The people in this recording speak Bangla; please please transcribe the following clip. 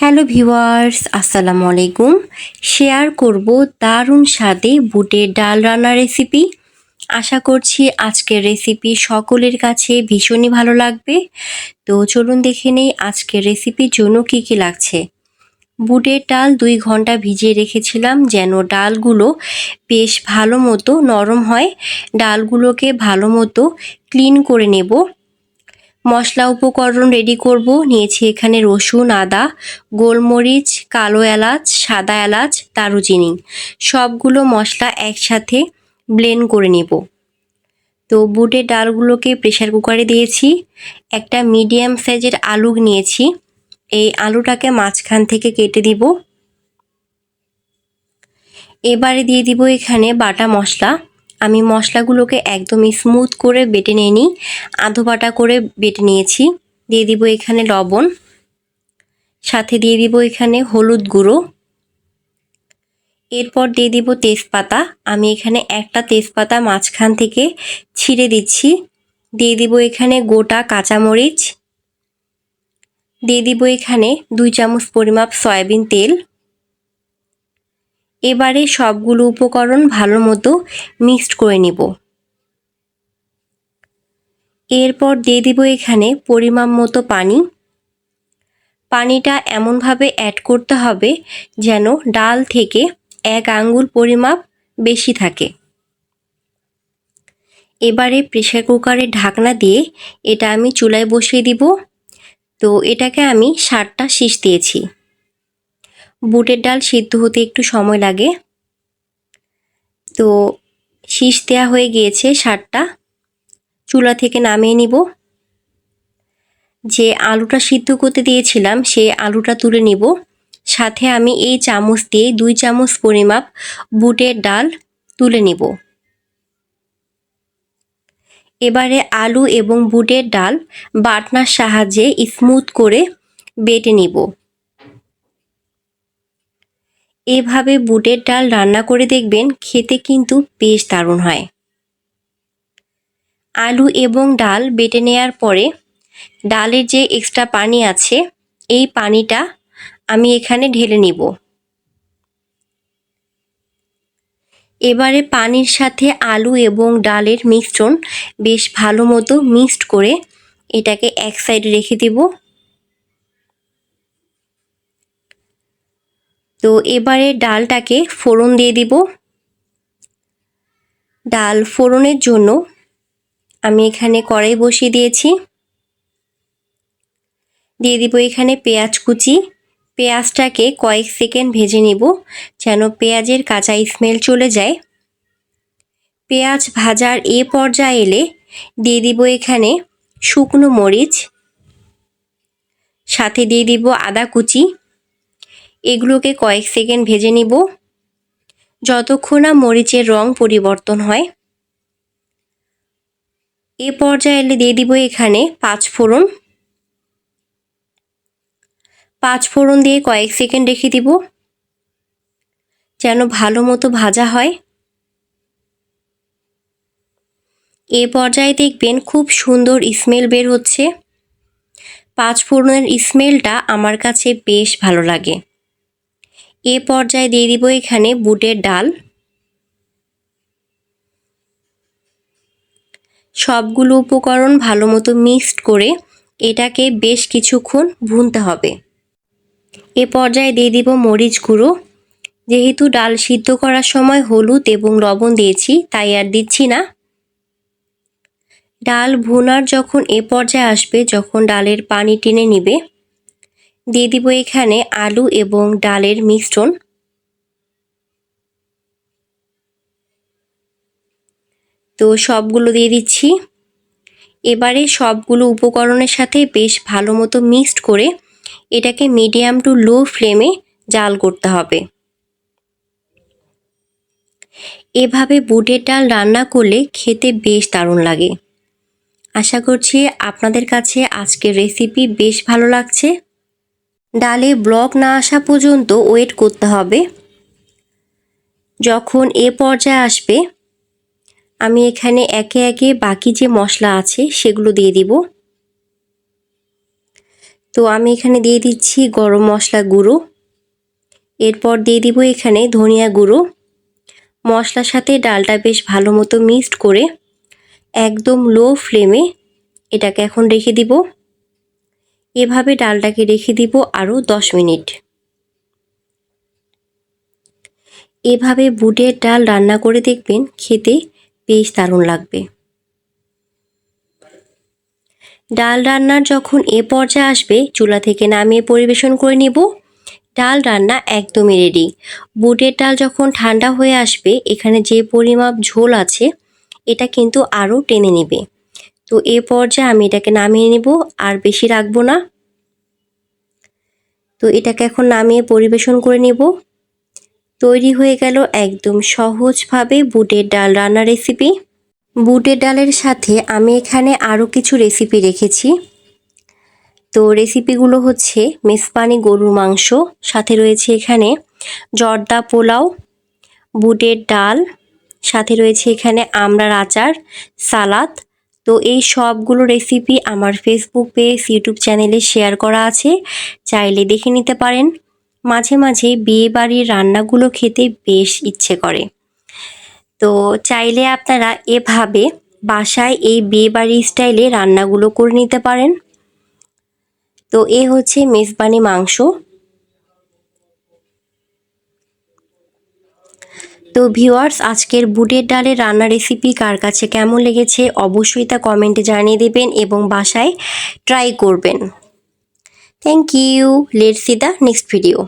হ্যালো ভিউয়ার্স, আসসালামু আলাইকুম। শেয়ার করব দারুণ স্বাদে বুটের ডাল রান্নার রেসিপি আশা করছি আজকের রেসিপি সকলের কাছে ভীষণই ভালো লাগবে। তো চলুন দেখে নেই আজকের রেসিপির জন্য কী কী লাগছে। বুটের ডাল দুই ঘণ্টা ভিজিয়ে রেখেছিলাম যেন ডালগুলো বেশ ভালো মতো নরম হয়। ডালগুলোকে ভালো মতো ক্লিন করে নেব। মশলা উপকরণ রেডি করব। নিয়েছি এখানে রসুন, আদা, গোলমরিচ, কালো এলাচ, সাদা এলাচ, দারুচিনি। সবগুলো মশলা একসাথে ব্লেন্ড করে নেব। তো বুটের ডালগুলোকে প্রেশার কুকারে দিয়েছি। একটা মিডিয়াম সাইজের আলু নিয়েছি। এই আলুটাকে মাঝখান থেকে কেটে দিব। এবারে দিয়ে দিব এখানে বাটা মশলা। আমি মশলাগুলোকে একদমই স্মুথ করে বেটে নিয়ে নিই। আধো বাটা করে বেটে নিয়েছি। দিয়ে দিব এখানে লবণ। সাথে দিয়ে দিব এখানে হলুদ গুঁড়ো। এরপর দিয়ে দিব তেজপাতা। আমি এখানে একটা তেজপাতা মাঝখান থেকে ছিঁড়ে দিচ্ছি। দিয়ে দিব এখানে গোটা কাঁচামরিচ। দিয়ে দিব এখানে দুই চামচ পরিমাপ সয়াবিন তেল। এবারে সবগুলো উপকরণ ভালো মতো মিক্সড করে নিব। এরপর দিয়ে দিব এখানে পরিমাণ মতো পানি। পানিটা এমনভাবে অ্যাড করতে হবে যেন ডাল থেকে এক আঙ্গুল পরিমাপ বেশি থাকে। এবারে প্রেশার কুকারে ঢাকনা দিয়ে এটা আমি চুলায় বসিয়ে দিব। তো এটাকে আমি ষাটটা শীষ দিয়েছি। বুটের ডাল সিদ্ধ হতে একটু সময় লাগে। তো শীষ দেওয়া হয়ে গিয়েছে ষাটটা চুলা থেকে নামিয়ে নিব। যে আলুটা সিদ্ধ করতে দিয়েছিলাম, সেই আলুটা তুলে নিব। সাথে আমি এই চামচ দিয়ে দুই চামচ পরিমাপ বুটের ডাল তুলে নিব। এবারে আলু এবং বুটের ডাল বাটনার সাহায্যে স্মুথ করে বেটে নিব। এভাবে বুটের ডাল রান্না করে দেখবেন খেতে কিন্তু বেশ দারুণ হয়। আলু এবং ডাল বেটে নেয়ার পরে ডালের যে এক্সট্রা পানি আছে, এই পানিটা আমি এখানে ঢেলে নিব। এবারে পানির সাথে আলু এবং ডালের মিশ্রণ বেশ ভালো মতো মিক্সড করে এটাকে এক সাইডে রেখে দেব। তো এবারে ডালটাকে ফোড়ন দিয়ে দিব। ডাল ফোড়নের জন্য আমি এখানে কড়াই বসিয়ে দিয়েছি। দিয়ে দিব এখানে পেঁয়াজ কুচি। পেঁয়াজটাকে কয়েক সেকেন্ড ভেজে নিব যেন পেঁয়াজের কাঁচা স্মেল চলে যায়। পেঁয়াজ ভাজার এ পর্যায়ে এলে দিয়ে দিব এখানে শুকনো মরিচ। সাথে দিয়ে দিব আদা কুচি। এগুলোকে কয়েক সেকেন্ড ভেজে নিব। যতক্ষণ না মরিচের রং পরিবর্তন হয়। এ পর্যায়ে এলে দিয়ে দিব এখানে পাঁচ ফোড়ন। পাঁচ ফোড়ন দিয়ে কয়েক সেকেন্ড রেখে দিব। যেন ভালো মতো ভাজা হয়। এ পর্যায়ে দেখবেন খুব সুন্দর স্মেল বের হচ্ছে। পাঁচ ফোড়নের স্মেলটা আমার কাছে বেশ ভালো লাগে। এ পর্যায়ে দিয়ে দিব এখানে বুটের ডাল। সবগুলো উপকরণ ভালো মতো মিক্সড করে এটাকে বেশ কিছুক্ষণ ভুনতে হবে। এ পর্যায়ে দিয়ে দিব মরিচ গুঁড়ো। যেহেতু ডাল সিদ্ধ করার সময় হলুদ এবং লবণ দিয়েছি, তাই আর দিচ্ছি না। ডাল ভুনার যখন এ পর্যায়ে আসবে, যখন ডালের পানি টেনে নিবে দিয়ে দিব এখানে আলু এবং ডালের মিশ্রণ। তো সবগুলো দিয়ে দিচ্ছি। এবারে সবগুলো উপকরণের সাথে বেশ ভালো মতো মিক্সড করে এটাকে মিডিয়াম টু লো ফ্লেমে জাল করতে হবে। এভাবে বুটের ডাল রান্না করলে খেতে বেশ দারুণ লাগে। আশা করছি আপনাদের কাছে আজকের রেসিপি বেশ ভালো লাগছে। ডালে ব্লক না আসা পর্যন্ত ওয়েট করতে হবে। যখন এ পর্যায়ে আসবে, আমি এখানে একে একে বাকি যে মশলা আছে সেগুলো দিয়ে দিব। তো আমি এখানে দিয়ে দিচ্ছি গরম মশলা গুঁড়ো। এরপর দিয়ে দিব এখানে ধনিয়া গুঁড়ো। মশলার সাথে ডালটা বেশ ভালো মতো মিক্সড করে একদম লো ফ্লেমে এটাকে এখন রেখে দিব। এভাবে ডালটাকে রেখে দিব আরও দশ মিনিট। এভাবে বুটের ডাল রান্না করে দেখবেন খেতে বেশ দারুণ লাগবে। ডাল রান্নার যখন এ পর্যায়ে আসবে, চুলা থেকে নামিয়ে পরিবেশন করে নিব। ডাল রান্না একদমই রেডি বুটের ডাল যখন ঠান্ডা হয়ে আসবে, এখানে যে পরিমাপ ঝোল আছে, এটা কিন্তু আরও টেনে নেবে। তো এ পর্যায়ে আমি এটাকে নামিয়ে নেব, আর বেশি রাখব না। তো এটাকে এখন নামিয়ে পরিবেশন করে নেব। তৈরি হয়ে গেল একদম সহজভাবে বুটের ডাল রান্না রেসিপি বুটের ডালের সাথে আমি এখানে আরও কিছু রেসিপি রেখেছি। তো রেসিপিগুলো হচ্ছে মেসপানি গরুর মাংস, সাথে রয়েছে এখানে জর্দা পোলাও, বুটের ডাল, সাথে রয়েছে এখানে আমড়ার আচার, সালাদ তো এই সবগুলো রেসিপি আমার ফেসবুক পেজ ইউটিউব চ্যানেলে শেয়ার করা আছে। চাইলে দেখে নিতে পারেন। মাঝে মাঝে বিয়ে বাড়ির রান্নাগুলো খেতে বেশ ইচ্ছে করে। তো চাইলে আপনারা এভাবে বাসায় এই বিয়ে বাড়ির স্টাইলে রান্নাগুলো করে নিতে পারেন। তো এ হচ্ছে মেজবানি মাংস। তো ভিওয়ার্স আজকের বুটের ডালের রান্না রেসিপি কার কাছে কেমন লেগেছে অবশ্যই তা কমেন্টে জানিয়ে দেবেন এবং বাসায় ট্রাই করবেন। Thank you let see the next video